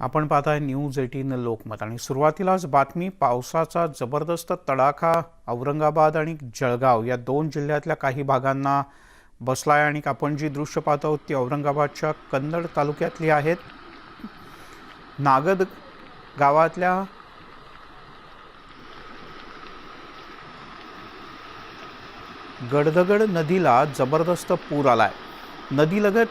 आपण पाहताय news eighteen Lokmat. आणि सुरुवातीलाच बातमी पावसाचा जबरदस्त तडाखा औरंगाबाद आणि जळगाव या दोन जिल्ह्यातल्या काही भागांना बसलाय. आणि आपण जी दृश्य पाहत आहोत ती औरंगाबादच्या कन्नड तालुक्यातली आहेत. नागद गावातल्या गडदगड नदीला जबरदस्त पूर आलाय. नदीलगत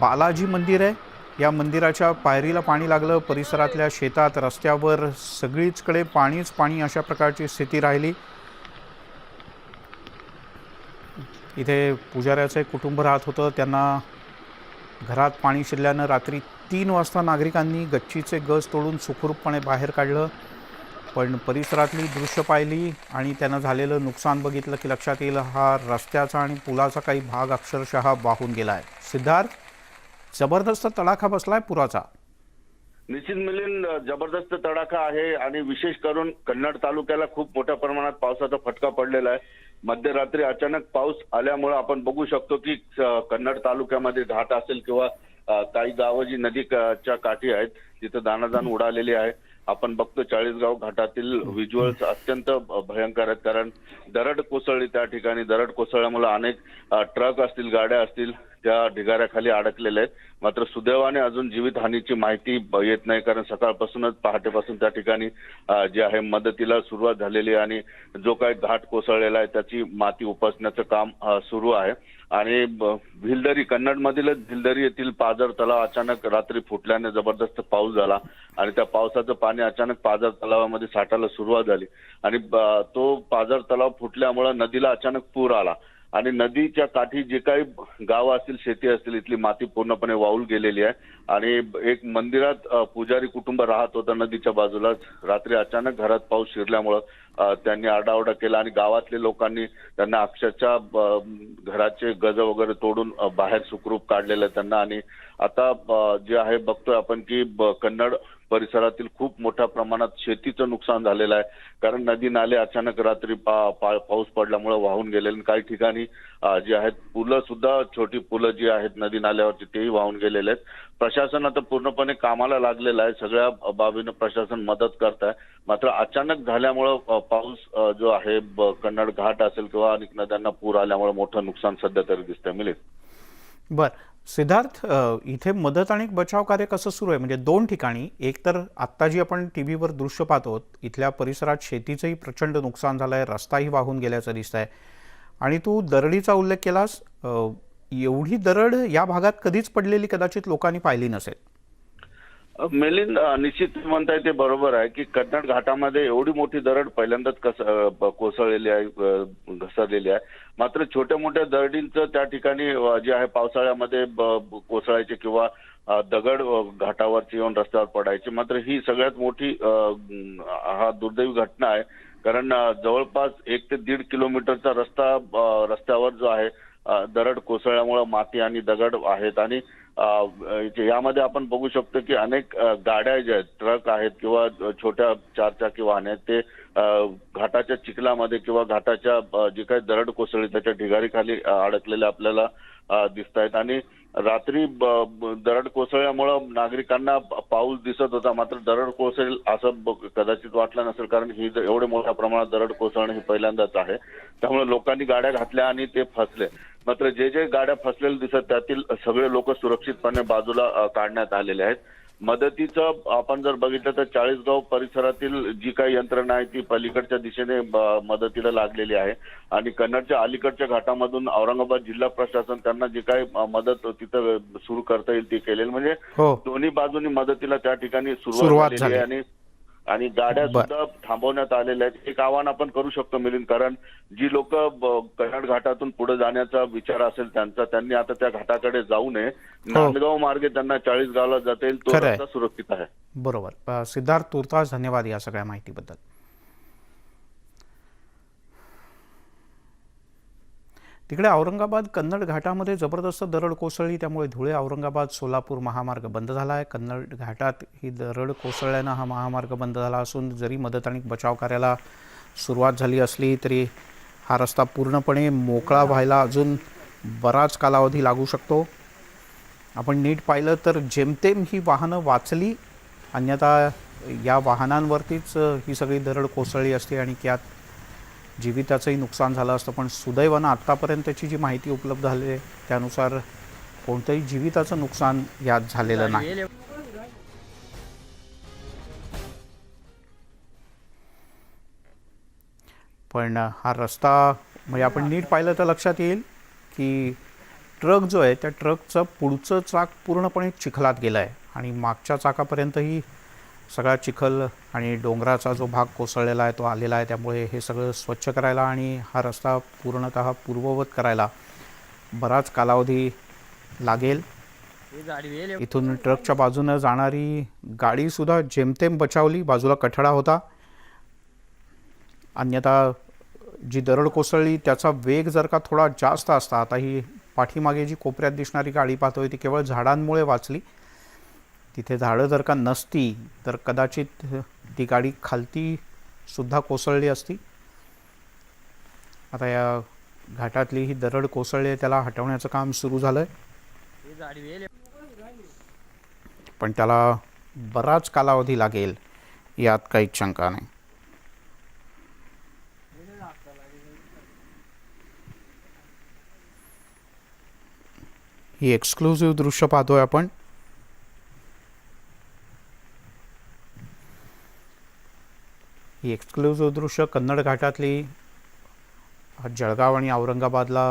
बालाजी मंदिर आहे. या मंदिराच्या पायरीला पाणी लागलं परिसरातल्या शेतात रस्त्यावर सगळीचकडे पाणीच पाणी अशा प्रकारची स्थिती राहिली. इथे पुजाऱ्याचं कुटुंब राहत होतं. त्यांना घरात पाणी शिरल्यानं रात्री तीन वाजता नागरिकांनी गच्चीचे गज तोडून सुखरूपपणे बाहेर काढलं. पण परिसरातली दृश्य पाहिली आणि त्यानं झालेलं नुकसान बघितलं की लक्षात येईल हा रस्त्याचा आणि पुलाचा काही भाग अक्षरशः वाहून गेला आहे सिद्धार्थ जबरदस्त तडाखा बसलाय पुराचा. निश्चित मिलिंद जबरदस्त तडाखा आहे आणि विशेष करून कन्नड तालुक्याला खूप मोठ्या प्रमाणात पावसाचा फटका पडलेला आहे. मध्यरात्री अचानक पाऊस आल्यामुळे आपण बघू शकतो की कन्नड तालुक्यामध्ये घाट असेल किंवा काही गावं जी नदीच्या काठी आहेत तिथं दानादान उडालेली आहे. आपण बघतो चाळीसगाव घाटातील व्हिज्युअल्स अत्यंत भयंकर आहेत. कारण दरड कोसळली त्या ठिकाणी. दरड कोसळल्यामुळे अनेक ट्रक असतील गाड्या असतील त्या ढिगाऱ्याखाली अडकलेल्या आहेत. मात्र सुदैवाने अजून जीवितहानीची माहिती येत नाही. कारण सकाळपासूनच पहाटेपासून त्या ठिकाणी जे आहे मदतीला सुरुवात झालेली आहे. आणि जो काही घाट कोसळलेला आहे त्याची माती उपसण्याचं काम सुरू आहे. आणि भिलदरी कन्नडमधीलच भिलदरी येथील पाझर तलाव अचानक रात्री फुटल्याने जबरदस्त पाऊस झाला. आणि त्या पावसाचं पाणी अचानक पाझर तलावामध्ये साठायला सुरुवात झाली. आणि तो पाझर तलाव फुटल्यामुळे नदीला अचानक पूर आला. आणि नदीच्या काठी जे काही गावं असतील शेती असतील इथली माती पूर्णपणे वाहून गेलेली आहे. आणि एक मंदिरात पुजारी कुटुंब राहत होतं नदीच्या बाजूलाच रात्री अचानक घरात पाऊस शिरल्यामुळं त्यांनी आरडाओरडा केला आणि गावातल्या लोकांनी त्यांना अक्षरशः घराचे गज वगैरे तोडून बाहेर सुखरूप काढलेलं आहे त्यांना. आणि आता जे आहे बघतोय आपण की कन्नड परिसरातील खूप मोठ्या प्रमाणात शेतीचं नुकसान झालेलं आहे. कारण नदी नाले अचानक रात्री पा- पा- पाऊस पडल्यामुळे वाहून गेले. आणि काही ठिकाणी जी आहेत पुलं सुद्धा छोटी पुलं जी आहेत नदी नाल्यावरची तेही वाहून गेलेले आहेत. प्रशासन आता पूर्णपणे कामाला लागलेलं आहे. सगळ्या बाबीनं प्रशासन मदत करत आहे मात्र अचानक झाल्यामुळं पाऊस जो आहे कन्नड घाट असेल किंवा अनेक नद्यांना पूर आल्यामुळे मोठं नुकसान सध्या तरी दिसतंय. मिळेल बर. सिद्धार्थ इथे मदत आणि बचाव कार्य कसं सुरू आहे? म्हणजे दोन ठिकाणी एक तर आत्ता जी आपण टी व्हीवर दृश्य पाहतो इथल्या परिसरात शेतीचंही प्रचंड नुकसान झालं आहे रस्ताही वाहून गेल्याचं दिसत आहे आणि तू दरडीचा उल्लेख केलास एवढी दरड या भागात कधीच पडलेली कदाचित लोकांनी पाहिली नसेल. मिलिंद निश्चित म्हणताय ते बरोबर आहे की कन्नड घाटामध्ये एवढी मोठी दरड पहिल्यांदाच कस ब- कोसळलेली आहे घसरलेली आहे. मात्र छोट्या मोठ्या दरडींचं त्या ठिकाणी जे आहे पावसाळ्यामध्ये ब- ब- कोसळायचे किंवा दगड घाटावरची येऊन रस्त्यावर पडायचे. मात्र ही सगळ्यात मोठी हा दुर्दैवी घटना आहे. कारण जवळपास एक ते दीड किलोमीटरचा रस्ता रस्त्यावर जो आहे दरड कोसळल्यामुळे माती आणि दगड आहेत. आणि यामध्ये आपण बघू शकतो की अनेक गाड्या ज्या आहेत ट्रक आहेत किंवा छोट्या चारचाकी वाहने आहेत ते घाटाच्या चिखलामध्ये किंवा घाटाच्या जे जी काही दरड कोसळी त्याच्या ढिगारीखाली अ, अडकलेले आपल्याला दिसत आहेत आणि रात्री दरड कोसळल्यामुळं नागरिकांना पाऊस दिसत होता. मात्र दरड कोसळेल असं कदाचित वाटलं नसेल कारण ही एवढे मोठ्या प्रमाणात दरड कोसळणं हे पहिल्यांदाच आहे. त्यामुळे लोकांनी गाड्या घातल्या आणि ते फसले. मात्र जे जे गाड्या फसलेल्या दिसत त्यातील सगळे लोक सुरक्षितपणे बाजूला काढण्यात आलेले आहेत. मदतीचं आपण जर बघितलं तर चाळीसगाव परिसरातील जी काही यंत्रणा आहे ती पलीकडच्या दिशेने मदतीला लागलेली आहे. आणि कन्नडच्या अलीकडच्या घाटामधून औरंगाबाद जिल्हा प्रशासन त्यांना जी काही मदत तिथं सुरू करता येईल ती केलेली. म्हणजे हो. दोन्ही बाजूनी मदतीला त्या ठिकाणी सुरुवात झाली. आहे आणि आणि गाड्या. सुद्धा थांबवण्यात आलेल्या आहेत. एक आव्हान आपण करू शकतो मिलिंद कारण जी लोक कन्नड घाटातून पुढे जाण्याचा विचार असेल त्यांचा त्यांनी आता त्या घाटाकडे जाऊ नये. नांदगाव मार्गे त्यांना चाळीस गावला जाता येईल तो. रस्ता सुरक्षित आहे. बरोबर. सिद्धार्थ तुर्तास धन्यवाद या सगळ्या माहितीबद्दल. तिकडे औरंगाबाद कन्नड घाटामध्ये जबरदस्त दरड कोसळली त्यामुळे धुळे औरंगाबाद सोलापूर महामार्ग बंद झाला आहे. कन्नड घाटात ही दरड कोसळल्यानं हा महामार्ग बंद झाला असून जरी मदत आणि बचाव कार्याला सुरुवात झाली असली तरी हा रस्ता पूर्णपणे मोकळा व्हायला अजून बराच कालावधी लागू शकतो. आपण नीट पाहिलं तर जेमतेम ही वाहनं वाचली अन्यथा या वाहनांवरतीच ही सगळी दरड कोसळली असते आणि त्यात जीविताचंही नुकसान झालं असतं पण सुदैवानं आत्तापर्यंतची जी माहिती उपलब्ध झाली आहे त्यानुसार कोणतंही जीविताचं नुकसान यात झालेलं नाही. पण हा रस्ता म्हणजे आपण नीट पाहिलं तर लक्षात येईल की ट्रक जो आहे त्या ट्रकचं पुढचं चाक पूर्णपणे चिखलात गेलं आहे. आणि मागच्या चाकापर्यंतही सगळा चिखल आणि डोंगराचा जो भाग कोसळलेला आहे तो आलेला आहे. त्यामुळे हे सगळं स्वच्छ करायला आणि हा रस्ता पूर्णतः पूर्ववत करायला बराच कालावधी लागेल. इथून ट्रकच्या बाजूनं जाणारी गाडीसुद्धा जेमतेम बचावली. बाजूला कठडा होता. अन्यथा जी दरड कोसळली त्याचा वेग जर का थोडा जास्त असता आता ही पाठीमागे जी कोपऱ्यात दिसणारी गाडी पाहतोय ती केवळ झाडांमुळे वाचली. तिथे झाडं जर का नसती तर कदाचित ती गाडी खालती सुद्धा कोसळली असती. आता या घाटातली ही दरड कोसळली त्याला हटवण्याचं काम सुरू झालं आहे पण त्याला बराच कालावधी लागेल यात काहीच शंका नाही. ही एक्सक्लुझिव्ह दृश्य पाहतोय आपण. ही एक्सक्लुझिव्ह दृश्य कन्नड घाटातली जळगाव आणि औरंगाबादला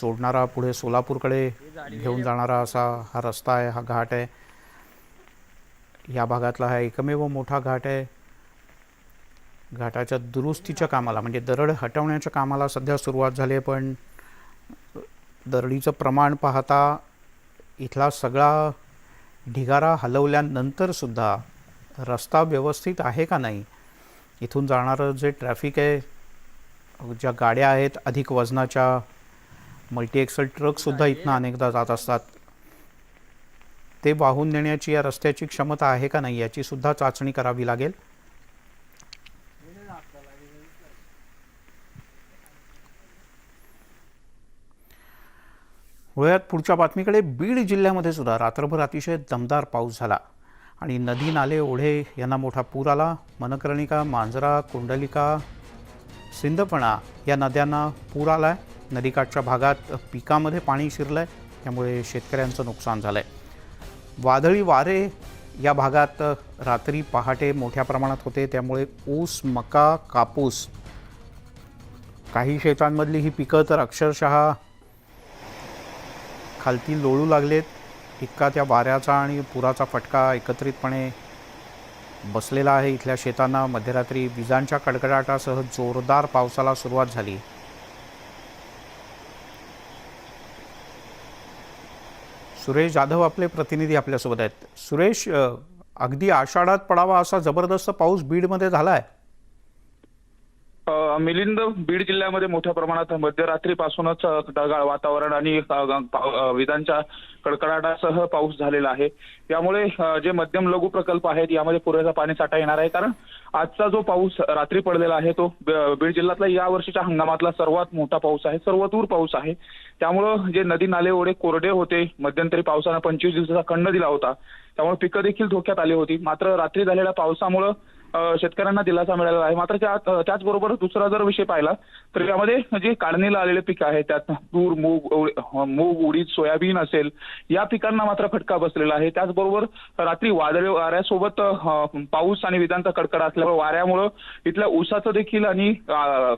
जोडणारा पुढे सोलापूरकडे घेऊन जाणारा असा हा रस्ता आहे हा घाट आहे. या भागातला हा एकमेव मोठा घाट आहे. घाटाच्या दुरुस्तीच्या कामाला म्हणजे दरड हटवण्याच्या कामाला सध्या सुरुवात झाली आहे पण दरडीचं प्रमाण पाहता इथला सगळा ढिगारा हलवल्यानंतर सुद्धा रस्ता व्यवस्थित आहे का नाही इथून जाणारं जे ट्रॅफिक आहे ज्या गाड्या आहेत अधिक वजनाच्या मल्टी एक्सल ट्रकसुद्धा इथनं अनेकदा जात असतात. ते वाहून नेण्याची या रस्त्याची क्षमता आहे का नाही याची सुद्धा चाचणी करावी लागेल. वळूयात पुढच्या बातमीकडे बीड जिल्ह्यामध्ये सुद्धा रात्रभर अतिशय दमदार पाऊस झाला. आणि नदी नाले ओढे यांना मोठा पूर आला. मनकर्णिका मांजरा कुंडलिका सिंदपणा या नद्यांना पूर आला आहे नदीकाठच्या भागात पिकामध्ये पाणी शिरलं आहे त्यामुळे शेतकऱ्यांचं नुकसान झालं आहे वादळी वारे या भागात रात्री पहाटे मोठ्या प्रमाणात होते. त्यामुळे ऊस मका कापूस काही शेतांमधली ही पिकं तर अक्षरशः खालती लोळू लागलेत. इतका त्या वाऱ्याचा आणि पुराचा फटका एकत्रितपणे बसलेला आहे इथल्या शेतांना. मध्यरात्री विजांच्या कडकडाटासह जोरदार पावसाला सुरुवात झाली. सुरेश जाधव आपले प्रतिनिधी आपल्यासोबत आहेत. सुरेश अगदी आषाढात पडावा असा जबरदस्त पाऊस बीडमध्ये झाला आहे मिलिंद बीड जिल्ह्यामध्ये मोठ्या प्रमाणात मध्यरात्रीपासूनच ढगाळ वातावरण आणि विजांच्या कडकडाटासह पाऊस झालेला आहे. त्यामुळे जे मध्यम लघु प्रकल्प आहेत यामध्ये पुरेसा पाणी साठा येणार आहे. कारण आजचा जो पाऊस रात्री पडलेला आहे तो बीड जिल्ह्यातला या वर्षीच्या हंगामातला सर्वात मोठा पाऊस आहे सर्वदूर पाऊस आहे. त्यामुळं जे नदी नाले ओढे कोरडे होते मध्यंतरी पावसानं पंचवीस दिवसाचा खंड दिला होता. त्यामुळे पिकं देखील धोक्यात आली होती. मात्र रात्री झालेल्या पावसामुळं शेतकऱ्यांना दिलासा मिळालेला आहे. मात्र त्याचबरोबर दुसरा जर विषय पाहिला तर यामध्ये जे काढणीला आलेले पीक आहे त्यात तूर मूग मूग उडीद सोयाबीन असेल या पिकांना मात्र फटका बसलेला आहे. त्याचबरोबर रात्री वादळी वाऱ्यासोबत पाऊस आणि विजांचा कडकड असल्यामुळे वाऱ्यामुळं इथल्या ऊसाचं देखील आणि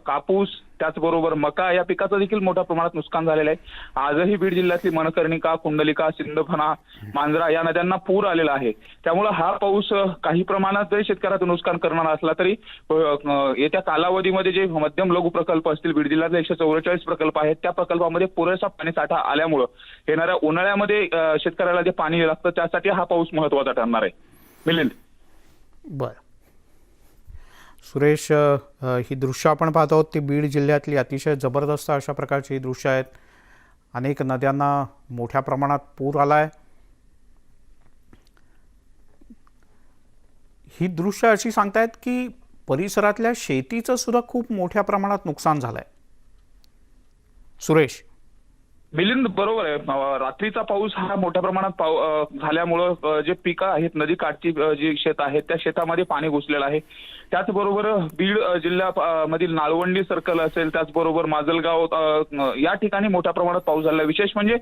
कापूस त्याचबरोबर मका या पिकाचं देखील मोठ्या प्रमाणात नुकसान झालेलं आहे. आजही बीड जिल्ह्यातली मनकर्णिका कुंडलिका सिंदफणा मांजरा या नद्यांना पूर आलेला आहे. त्यामुळे हा पाऊस काही प्रमाणात जरी शेतकऱ्याचं नुकसान करणार असला तरी येत्या कालावधीमध्ये जे मध्यम लघु प्रकल्प असतील बीड जिल्ह्यातले एकशे चौवेचाळीस प्रकल्प आहेत त्या प्रकल्पामध्ये पुरेसा पाणीसाठा आल्यामुळं येणाऱ्या उन्हाळ्यामध्ये शेतकऱ्याला जे पाणी लागतं त्यासाठी हा पाऊस महत्त्वाचा ठरणार आहे. मिलिंद. बरं. सुरेश ही दृश्य आपण पाहत आहोत. ती बीड जिल्ह्यातली अतिशय जबरदस्त अशा प्रकारची ही दृश्य आहेत. अनेक नद्यांना मोठ्या प्रमाणात पूर आला आहे ही दृश्य अशी सांगतायत की परिसरातल्या शेतीचं सुद्धा खूप मोठ्या प्रमाणात नुकसान झालं आहे सुरेश मिलिंद बरोबर आहे. रात्रीचा पाऊस हा मोठ्या प्रमाणात पाऊ झाल्यामुळं जे पिकं आहेत नदी काठची जी शेत आहेत त्या शेतामध्ये पाणी घुसलेलं आहे. त्याचबरोबर बीड जिल्ह्या मधील नाळवंडी सर्कल असेल त्याचबरोबर माजलगाव या ठिकाणी मोठ्या प्रमाणात पाऊस झाला विशेष म्हणजे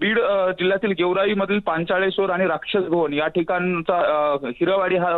बीड जिल्ह्यातील गेवराई मधील पांचाळेश्वर आणि राक्षस भवन या ठिकाणचा हिरवाडी हा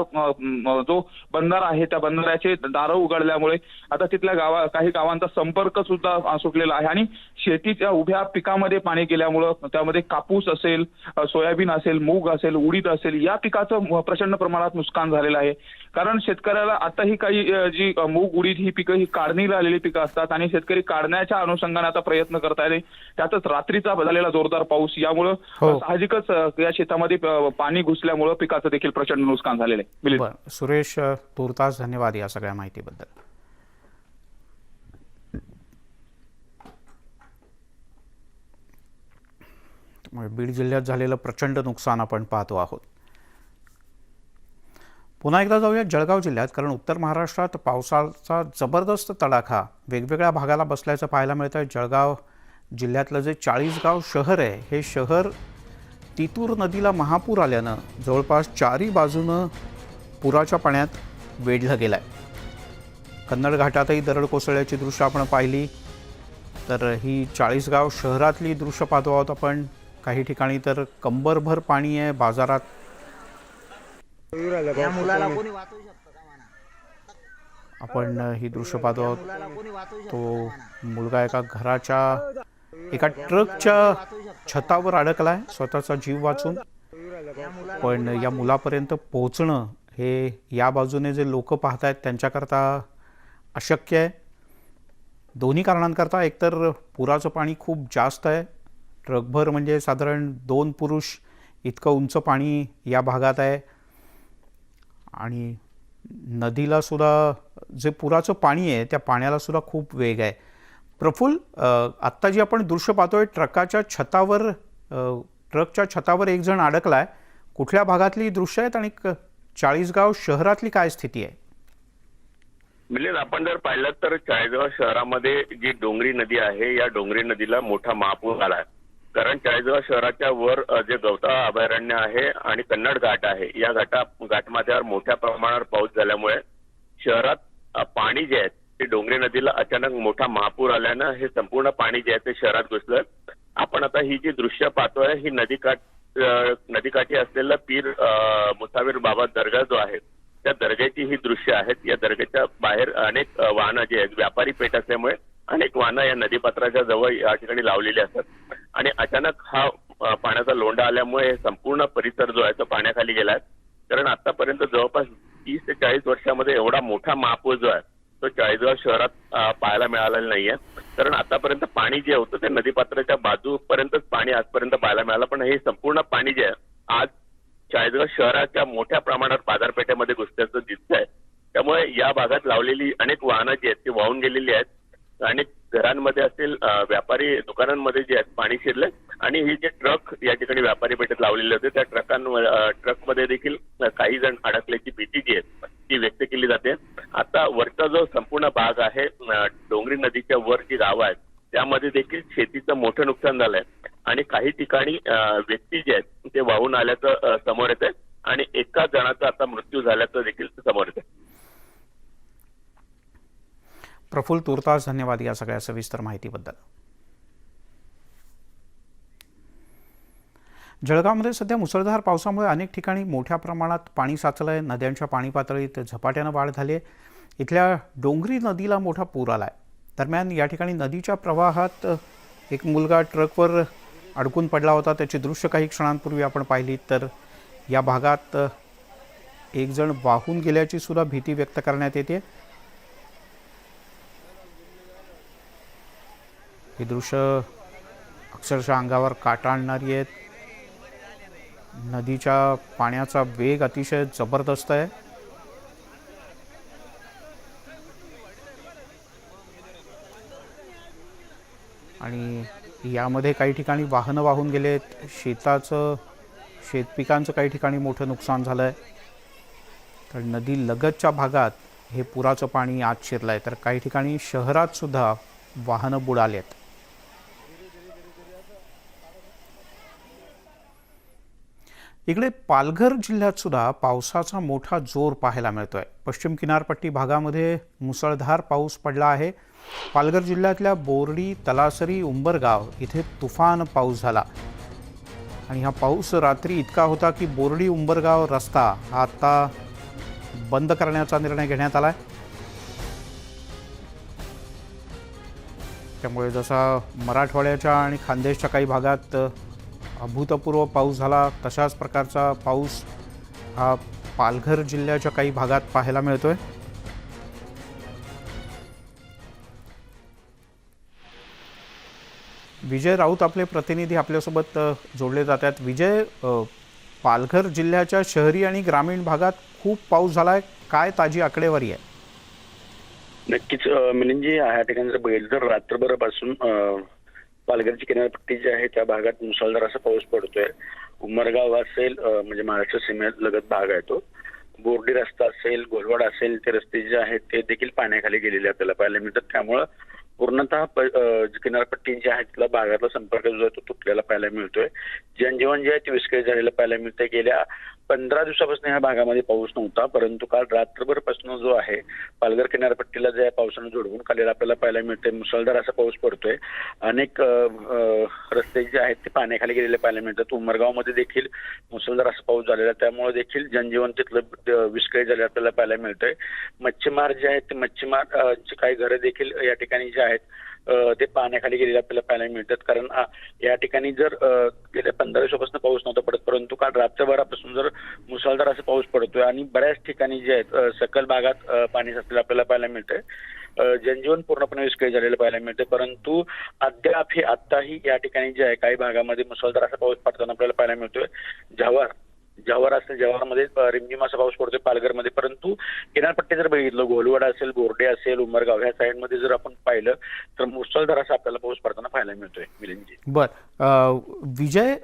जो बंधारा आहे त्या बंधाऱ्याचे दारं उघडल्यामुळे आता तिथल्या गावा काही गावांचा संपर्क सुद्धा सुटलेला आहे. आणि शेतीच्या उभ्या पिका पिकामध्ये पाणी गेल्यामुळं त्यामध्ये कापूस असेल सोयाबीन असेल मूग असेल उडीद असेल या पिकाचं प्रचंड प्रमाणात नुकसान झालेलं आहे. कारण शेतकऱ्याला आताही काही अं, जी मूग उडीद ही पिकं ही काढणीला आलेली पिकं असतात आणि शेतकरी काढण्याच्या अनुषंगाने आता प्रयत्न करतायत त्यातच रात्रीचा झालेला जोरदार पाऊस यामुळं हो. साहजिकच या शेतामध्ये पाणी घुसल्यामुळं पिकाचं देखील प्रचंड नुकसान झालेलं आहे. सुरेश तुर्तास धन्यवाद या सगळ्या माहितीबद्दल. त्यामुळे बीड जिल्ह्यात झालेलं प्रचंड नुकसान आपण पाहतो आहोत. पुन्हा एकदा जाऊया जळगाव जिल्ह्यात कारण उत्तर महाराष्ट्रात पावसाचा जबरदस्त तडाखा वेगवेगळ्या भागाला बसल्याचं पाहायला मिळतं आहे जळगाव जिल्ह्यातलं जे चाळीसगाव शहर आहे हे शहर तितूर नदीला महापूर आल्यानं जवळपास चारी बाजूनं पुराच्या पाण्यात वेढलं गेलं आहे कन्नड घाटातही दरड कोसळल्याची दृश्य आपण पाहिली. तर ही चाळीसगाव शहरातली दृश्य पाहतो आहोत आपण. काही ठिकाणी तर कंबरभर पाणी आहे बाजारात. आपण ही दृश्य पाहतो आहोत. तो मुलगा एका घराच्या एका ट्रकच्या छतावर अडकला आहे स्वतःचा जीव वाचून. पण या मुलापर्यंत पोहोचणं हे या बाजूने जे लोक पाहत आहेत त्यांच्याकरता अशक्य आहे. दोन्ही कारणांकरता एकतर पुराचं पाणी खूप जास्त आहे. ट्रकभर म्हणजे साधारण दोन पुरुष इतकं उंच पाणी या भागात आहे. आणि नदीला सुद्धा जे पुराचं पाणी आहे त्या पाण्याला सुद्धा खूप वेग आहे. प्रफुल्ल आत्ता जी आपण दृश्य पाहतोय ट्रकाच्या छतावर ट्रकच्या छतावर एक जण अडकला आहे कुठल्या भागातली दृश्य आहेत आणि चाळीसगाव शहरातली काय स्थिती आहे? मिलिंद आपण जर पाहिलं तर चाळीसगाव शहरामध्ये जी डोंगरी नदी आहे या डोंगरी नदीला मोठा महापूर आला आहे. कारण चाळीसगाव शहराच्या वर जे गवता अभयारण्य आहे आणि कन्नड घाट आहे या घाटा घाटमाथ्यावर मोठ्या प्रमाणावर पाऊस झाल्यामुळे शहरात पाणी जे आहे ते डोंगरी नदीला अचानक मोठा महापूर आल्यानं हे संपूर्ण पाणी जे आहे ते शहरात घुसलं. आपण आता ही जी दृश्य पाहतोय ही नदीकाठ नदीकाठी असलेलं पीर मुसावीर बाबा दर्गा जो आहे त्या दर्ग्याची ही दृश्य आहेत. या दर्ग्याच्या बाहेर अनेक वाहनं जी आहेत व्यापारी पेठ असल्यामुळे अनेक वाहनं या नदीपात्राच्या जवळ या ठिकाणी लावलेली असतात. आणि अचानक हा पाण्याचा लोंढा आल्यामुळे संपूर्ण परिसर जो आहे तो पाण्याखाली गेलाय कारण आतापर्यंत जवळपास तीस ते चाळीस वर्षामध्ये एवढा मोठा महापूर जो आहे तो चाळीसगाव शहरात पाहायला मिळालेला नाहीये. कारण आतापर्यंत पाणी जे होतं ते नदीपात्राच्या बाजूपर्यंतच पाणी आजपर्यंत पाहायला मिळालं. पण हे संपूर्ण पाणी जे आहे आज चाळीसगाव शहराच्या मोठ्या प्रमाणात बाजारपेठेमध्ये घुसल्याचं दिसतंय. त्यामुळे या भागात लावलेली अनेक वाहनं जी आहेत ती वाहून गेलेली आहेत. अनेक घरांमध्ये असतील व्यापारी दुकानांमध्ये जे आहेत पाणी शिरले आणि हे जे ट्रक या ठिकाणी व्यापारी पेठेत लावलेले होते त्या ट्रकांवर ट्रकमध्ये देखील काही जण अडकल्याची भीती जी आहे ती व्यक्त केली जाते. आता वरचा जो संपूर्ण भाग आहे डोंगरी नदीच्या वर जी गावं आहेत त्यामध्ये देखील शेतीचं मोठं नुकसान झालंय आणि काही ठिकाणी व्यक्ती जे आहेत ते वाहून आल्याचं समोर येत आहे आणि एका जणाचा आता मृत्यू झाल्याचं देखील समोर येत आहे. प्रफुल्ल तुर्तास धन्यवाद या सगळ्या सविस्तर माहितीबद्दल. जळगावमध्ये सध्या मुसळधार पावसामुळे अनेक ठिकाणी मोठ्या प्रमाणात पाणी साचलं आहे नद्यांच्या पाणी पातळीत झपाट्यानं वाढ झाली आहे इथल्या डोंगरी नदीला मोठा पूर आला आहे दरम्यान या ठिकाणी नदीच्या प्रवाहात एक मुलगा ट्रकवर अडकून पडला होता. त्याची दृश्य काही क्षणांपूर्वी आपण पाहिली तर या भागात एकजण वाहून गेल्याची सुद्धा भीती व्यक्त करण्यात येते ही दृश्य अक्षरशः अंगावर काटा आणणारी आहेत. नदीच्या पाण्याचा वेग अतिशय जबरदस्त आहे. आणि यामध्ये काही ठिकाणी वाहनं वाहून गेलेत शेताचं शेतपिकांचं काही ठिकाणी मोठं नुकसान झालं आहे तर नदी लगतच्या भागात हे पुराचं पाणी आत शिरलं आहे तर काही ठिकाणी शहरातसुद्धा वाहनं बुडाली इकडे पालघर जिल्ह्यात सुद्धा पावसाचा मोठा जोर पाहायला मिळतोय. पश्चिम किनारपट्टी भागामध्ये मुसळधार पाऊस पडला आहे. पालघर जिल्ह्यातल्या बोर्डी तलासरी उंबरगाव इथे तुफान पाऊस झाला. आणि हा पाऊस रात्री इतका होता की बोर्डी उंबरगाव रस्ता हा आता बंद करण्याचा निर्णय घेण्यात आला आहे त्यामुळे जसा मराठवाड्याच्या आणि खानदेशच्या काही भागात अभूतपूर्व पाऊस झाला तशाच प्रकारचा पाऊस हा पालघर जिल्ह्याच्या काही भागात पाहायला मिळतोय. विजय राऊत आपले प्रतिनिधी आपल्यासोबत जोडले जातात. विजय पालघर जिल्ह्याच्या शहरी आणि ग्रामीण भागात खूप पाऊस झाला आहे काय ताजी आकडेवारी आहे? नक्कीच म्हणजे या ह्या ठिकाणी जर रात्रभरापासून पालघरची किनारपट्टी जी आहे त्या भागात मुसळधार असा पाऊस पडतोय. उमरगाव असेल म्हणजे महाराष्ट्र सीमेत लगत भाग आहे तो. बोर्डी रस्ता असेल गोलवाड असेल ते रस्ते जे आहेत ते देखील पाण्याखाली गेलेले आपल्याला पाहायला मिळतात. त्यामुळं पूर्णतः प- किनारपट्टी जी आहे तिथला भागातला संपर्क जो आहे तो तुटलेला पाहायला मिळतोय. जनजीवन जे आहे ते विस्कळीत झालेलं पाहायला मिळतंय. गेल्या पंधरा दिवसापासून ह्या भागामध्ये पाऊस नव्हता परंतु काल रात्रभरपासून जो आहे पालघर किनारपट्टीला जे आहे पावसानं जोडवून काढलेला आपल्याला पाहायला मिळतंय. मुसळधार असा पाऊस पडतोय. अनेक रस्ते जे आहेत ते पाण्याखाली गेलेले पाहायला मिळतात. उमरगावमध्ये देखील मुसळधार असा पाऊस झालेला आहे. त्यामुळे देखील जनजीवन तिथलं विस्कळीत झालेलं आपल्याला पाहायला मिळतंय. मच्छीमार जे आहेत ते मच्छीमार काही घरं देखील या ठिकाणी जे आहेत ते पाण्याखाली गेलेले आपल्याला पाहायला मिळतात. कारण या ठिकाणी जर गेल्या पंधरा दिवसापासून पाऊस नव्हता पडत परंतु काल रात्रभरापासून जर मुसळधार असा पाऊस पडतोय आणि बऱ्याच ठिकाणी जे आहेत सकल भागात पाणी साचलेलं आपल्याला पाहायला मिळतंय. जनजीवन पूर्णपणे विस्कळीत झालेलं पाहायला मिळते परंतु अद्याप हे आत्ताही या ठिकाणी जे आहे काही भागामध्ये मुसळधार असा पाऊस पडताना आपल्याला पाहायला मिळतोय. जव्हार जव्हार असेल जव्हारमध्ये अं, रिमझिम असा पाऊस पडतोय पालघरमध्ये. परंतु किनारपट्टी जर बघितलं घोलवड असेल बोर्डे असेल उमरगाव ह्या साईडमध्ये जर आपण पाहिलं तर मुसळधार असा आपल्याला पाऊस पडताना पाहायला मिळतोय मिलिंदजी. बर. विजय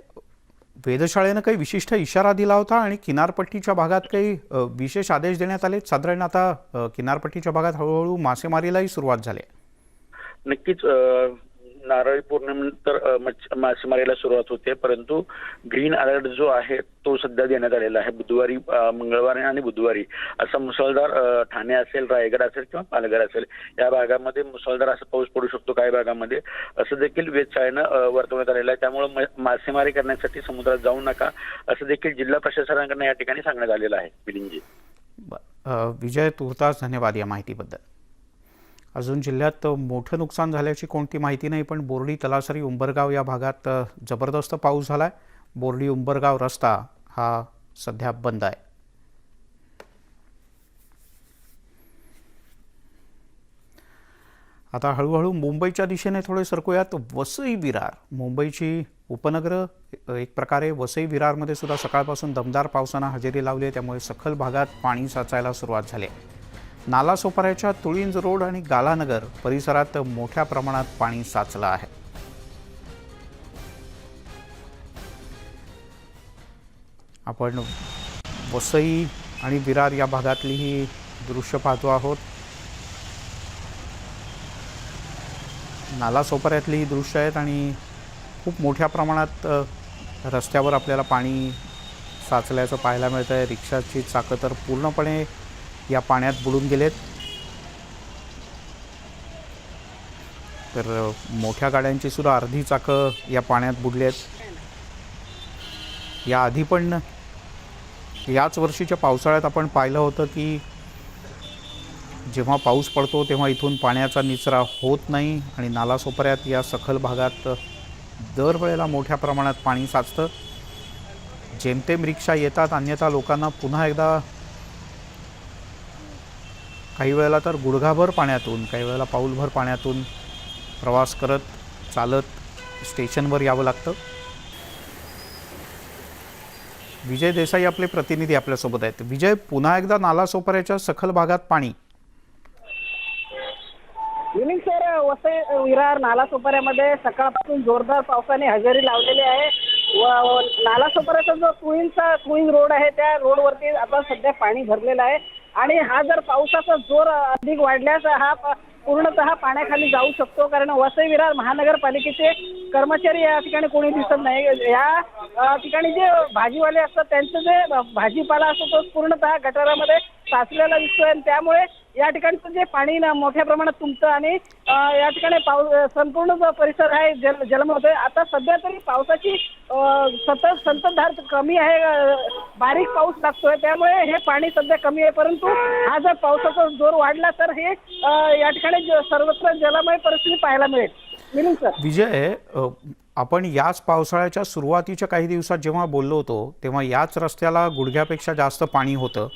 वेधशाळेनं काही विशिष्ट इशारा दिला होता आणि किनारपट्टीच्या भागात काही विशेष आदेश देण्यात आले? साधारण आता किनारपट्टीच्या भागात हळूहळू मासेमारीलाही सुरुवात झाली. नक्कीच नारळी पौर्णिमेनंतर मासेमारीला सुरुवात होते. परंतु ग्रीन अलर्ट जो आहे तो सध्या देण्यात आलेला आहे. बुधवारी मंगळवारी आणि बुधवारी. असा मुसळधार ठाणे असेल रायगड असेल किंवा पालघर असेल या भागामध्ये मुसळधार असा पाऊस पडू शकतो काही भागामध्ये. असं देखील वेधशाळेनं वर्तवण्यात आलेलं आहे. त्यामुळे मासेमारी करण्यासाठी समुद्रात जाऊ नका. असं देखील जिल्हा प्रशासनाकडनं या ठिकाणी सांगण्यात आलेलं आहे मिलिंदजी विजय तुर्तास धन्यवाद या माहितीबद्दल. अजून जिल्ह्यात मोठं नुकसान झाल्याची कोणती माहिती नाही पण बोर्डी तलासरी उंबरगाव या भागात जबरदस्त पाऊस झाला आहे बोर्डी उंबरगाव रस्ता हा सध्या बंद आहे. आता हळूहळू मुंबईच्या दिशेने थोडे सरकूयात. वसई विरार मुंबईची उपनगर एक प्रकारे वसई विरारमध्ये सुद्धा सकाळपासून दमदार पावसानं हजेरी लावली आहे. त्यामुळे सखल भागात पाणी साचायला सुरुवात झाली आहे. नालासोपाऱ्याच्या तुळींज रोड आणि गालानगर परिसरात मोठ्या प्रमाणात पाणी साचलं आहे. आपण वसई आणि विरार या भागातली ही दृश्य पाहतो आहोत. नालासोपाऱ्यातली ही दृश्य आहेत आणि खूप मोठ्या प्रमाणात रस्त्यावर आपल्याला पाणी साचल्याचं पाहायला मिळतं आहे रिक्षाची चाकं तर पूर्णपणे या पाण्यात बुडून गेलेत. तर मोठ्या गाड्यांची सुद्धा अर्धी चाकं या पाण्यात बुडली आहेत याआधी पण याच वर्षीच्या पावसाळ्यात आपण पाहिलं होतं की जेव्हा पाऊस पडतो तेव्हा इथून पाण्याचा निचरा होत नाही आणि नालासोपऱ्यात या सखल भागात दरवेळेला मोठ्या प्रमाणात पाणी साचतं. जेमतेम रिक्षा येतात अन्यथा लोकांना पुन्हा एकदा काही वेळेला तर गुडघाभर पाण्यातून काही वेळेला पाऊलभर पाण्यातून प्रवास करत चालत स्टेशनवर यावं लागतं. विजय देसाई आपले प्रतिनिधी आपल्यासोबत आहेत. विजय पुन्हा एकदा नालासोपाऱ्याच्या सखल भागात पाणी. सर वसई विरार नालासोपाऱ्यामध्ये सकाळपासून जोरदार पावसाने हजेरी लावलेली आहे. व नालासोपाऱ्याचा जो कुईनचा कुईन रोड आहे त्या रोडवरती आता सध्या पाणी भरलेलं आहे. आणि हा जर पावसाचा जोर अधिक वाढल्यास हा पूर्णतः पाण्याखाली जाऊ शकतो. कारण वसई विरार महानगरपालिकेचे कर्मचारी या ठिकाणी कोणी दिसत नाही. या ठिकाणी जे भाजीवाले असतात त्यांचं जे भाजीपाला असतो तो पूर्णतः गटारामध्ये साचलेला दिसतोय. आणि त्यामुळे या ठिकाणचं जे पाणी ना मोठ्या प्रमाणात तुमचं आणि या ठिकाणी पाऊस संपूर्ण जो परिसर आहे जल जलमय आता सध्या तरी पावसाची सतत संततधार कमी आहे बारीक पाऊस लागतोय. त्यामुळे हे पाणी सध्या कमी आहे. परंतु हा जर पावसाचा जोर वाढला तर हे या ठिकाणी सर्वत्र जलमय परिस्थिती पाहायला मिळेल. सर. विजय आपण याच पावसाळ्याच्या सुरुवातीच्या काही दिवसात जेव्हा बोललो होतो तेव्हा याच रस्त्याला गुडघ्यापेक्षा जास्त पाणी होतं.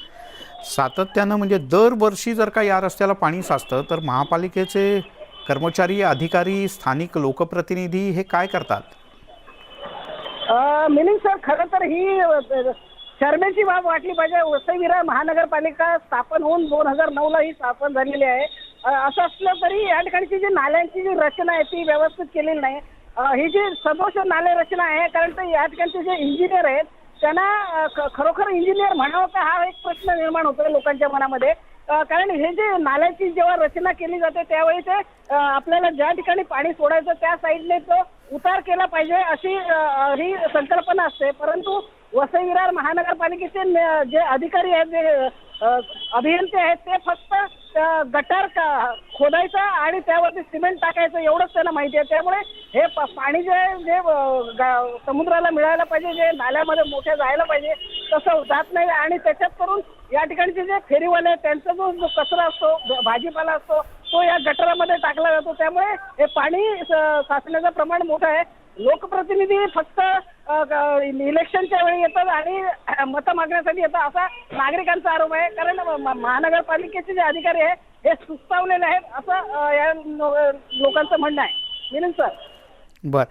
सातत्यानं म्हणजे दरवर्षी जर का या रस्त्याला पाणी साचतं तर महापालिकेचे कर्मचारी अधिकारी स्थानिक लोकप्रतिनिधी हे काय करतात? अ, मिलिंद सर खरं तर ही शर्मेची बाब वाटली पाहिजे. वसईविरा महानगरपालिका स्थापन होऊन दोन हजार नऊला ही स्थापन झालेली आहे. असं असलं तरी या ठिकाणची जी नाल्यांची जी रचना आहे ती व्यवस्थित केलेली नाही. ही जी सदोष नाले रचना आहे कारण ते या ठिकाणचे जे इंजिनियर आहेत त्यांना ख- खरोखर इंजिनियर म्हणावं का? हा एक प्रश्न निर्माण होतोय लोकांच्या मनामध्ये. कारण हे जे नाल्याची जेव्हा रचना केली जाते त्यावेळी ते आपल्याला ज्या ठिकाणी पाणी सोडायचं त्या साईडने तो उतार केला पाहिजे अशी ही संकल्पना असते. परंतु वसई विरार महानगरपालिकेचे जे अधिकारी आहेत जे अभियंते आहेत ते फक्त त्या गटार का- खोदायचा आणि त्यावरती सिमेंट टाकायचं एवढंच त्यांना माहिती आहे. त्यामुळे हे पाणी जे जे समुद्राला मिळायला पाहिजे जे नाल्यामध्ये मोठे जायला पाहिजे तसं जात नाही. आणि त्याच्यात करून या ठिकाणचे जे फेरीवाले आहेत त्यांचा जो जो कचरा असतो भाजीपाला असतो तो या गटारामध्ये टाकला जातो. त्यामुळे हे पाणी साचण्याचं प्रमाण मोठं आहे. लोकप्रतिनिधी फक्त इलेक्शनच्या वेळी येतात आणि मतं मागण्यासाठी येतात असा नागरिकांचा आरोप आहे. कारण महानगरपालिकेचे जे अधिकारी आहे हे सुस्तावलेले आहेत असं या लोकांचं म्हणणं आहे. मिलिंद सर. बर.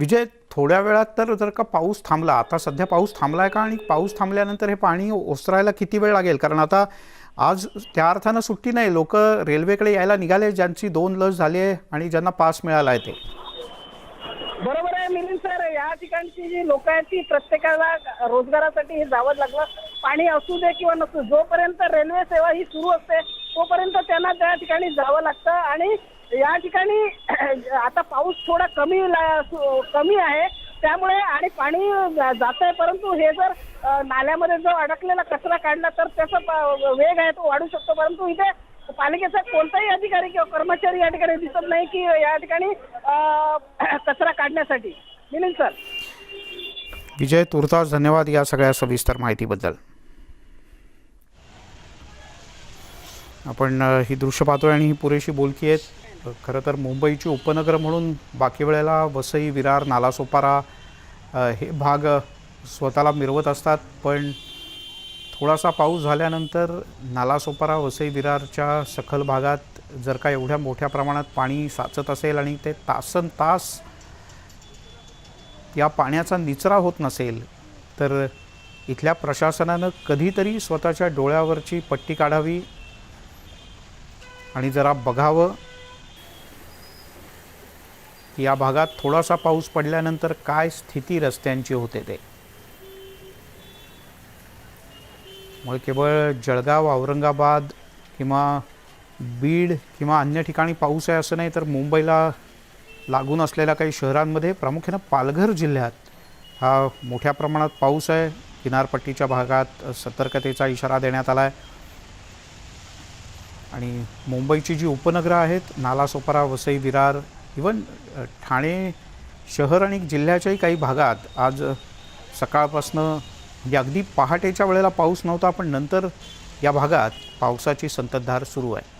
विजय थोड्या वेळात तर जर का पाऊस थांबला आता सध्या पाऊस थांबला आहे का? आणि पाऊस थांबल्यानंतर हे पाणी ओसरायला किती वेळ लागेल? कारण आता आज त्या अर्थानं सुट्टी नाही. लोक रेल्वेकडे यायला निघाले ज्यांची दोन लस झाली आहे आणि ज्यांना पास मिळाला आहे ते. बरोबर मिलिंद सर या ठिकाणची जी लोक आहेत ती प्रत्येकाला रोजगारासाठी हे जावं लागलं. पाणी असू दे किंवा नसू जोपर्यंत रेल्वे सेवा ही सुरू असते तोपर्यंत त्यांना त्या ठिकाणी जावं लागतं. आणि या ठिकाणी आता पाऊस थोडा कमी ला- कमी आहे. त्यामुळे आणि पाणी जात आहे परंतु हे जर नाल्यामध्ये जो अडकलेला कचरा काढला तर त्याचा वेग आहे तो वाढू शकतो. परंतु इथे पालिकेचा कोणताही अधिकारी किंवा कर्मचारी या ठिकाणी दिसत नाही की या ठिकाणी कचरा काढण्यासाठी. मिलिंद सर. विजय तुर्तास धन्यवाद या सगळ्या सविस्तर माहितीबद्दल. आपण ही दृश्य पाहतोय आणि ही पुरेशी बोलकी आहेत. खरं तर मुंबईची उपनगर म्हणून बाकी वेळेला वसई विरार नालासोपारा हे भाग स्वतःला मिरवत असतात. पण थोडासा पाऊस झाल्यानंतर नालासोपारा वसई विरारच्या सखल भागात जर का एवढ्या मोठ्या प्रमाणात पाणी साचत असेल आणि ते तासन तास या पाण्याचा निचरा होत नसेल तर इथल्या प्रशासनानं कधीतरी स्वतःच्या डोळ्यावरची पट्टी काढावी आणि जरा बघावं. की या भागात थोडासा पाऊस पडल्यानंतर काय स्थिती रस्त्यांची होते ते? मुळे केवळ जळगाव औरंगाबाद किंवा बीड किंवा अन्य ठिकाणी पाऊस आहे असं नाही तर मुंबईला लागून असलेल्या काही शहरांमध्ये प्रामुख्यानं पालघर जिल्ह्यात हा मोठ्या प्रमाणात पाऊस आहे. किनारपट्टीच्या भागात सतर्कतेचा इशारा देण्यात आला आहे आणि मुंबईची जी उपनगरं आहेत नालासोपारा वसई विरार इवन ठाणे शहर आणि जिल्ह्याच्याही काही भागात आज सकाळपासून सकाळपासनं म्हणजे अगदी पहाटेच्या वेळेला पाऊस नव्हता पण नंतर या भागात पावसाची संततधार सुरू आहे.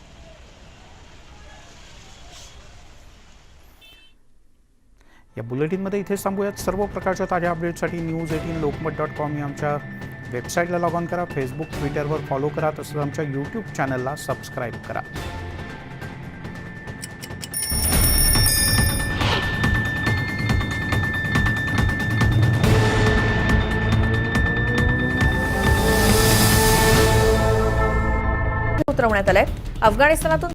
या बुलेटिनमध्ये इथेच थांबूयात. सर्व प्रकारच्या ताज्या अपडेटसाठी news eighteen Lokmat dot com या आमच्या वेबसाईटला लॉग ऑन करा. फेसबुक ट्विटरवर फॉलो करा. तसंच आमच्या यूट्यूब चॅनलला सबस्क्राईब करा. उतरवण्यात आलंय. अफगाणिस्तानातून